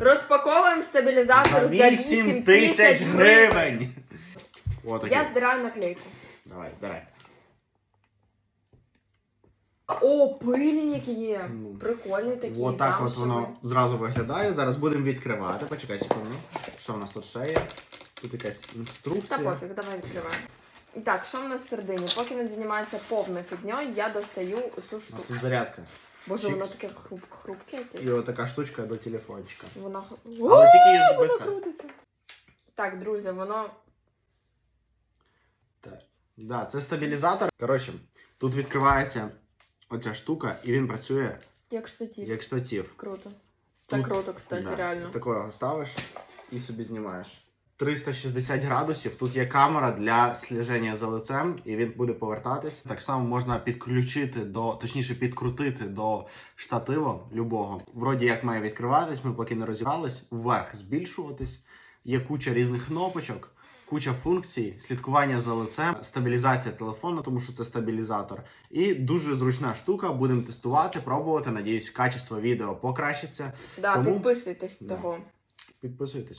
Розпаковуємо стабілізатор за 8 тисяч гривень. Отакий. Я здираю наклейку. Давай, здарай. О, пильник є. Ну, Прикольний такий. От так от замшевий. воно зразу виглядає. Зараз будемо відкривати. Почекай секунду. Що в нас тут ще є? Тут якась інструкція. Та пофіг, давай відкриваємо. І так, що в нас всередині? Поки він займається повною фігньою, я достаю У нас штуку. тут зарядка. Боже, чікс. воно таке хруп, хрупке якесь. І отака штучка до телефончика. Вона... Але тільки Воно ЗБЦ. крутиться. Так, друзі, воно Да, це стабілізатор. Коротше, тут відкривається оця штука, і він працює як штатів. як штатив. Круто. Це Тут- круто, кстати, Да. реально. Такого ставиш і собі знімаєш. 360 градусів. Тут є камера для сліження за лицем, і він буде повертатись. Так само можна підключити до, точніше, підкрутити до штатива любого. Вроді як має відкриватись, ми поки не розібрались, вверх збільшуватись. Є куча різних кнопочок, куча функцій, слідкування за лицем, стабілізація телефону, тому що це стабілізатор. І дуже зручна штука. Будемо тестувати, пробувати. Надіюсь, качество відео покращиться. Да, Тому- підписуйтесь Да. того. Підписуйтесь.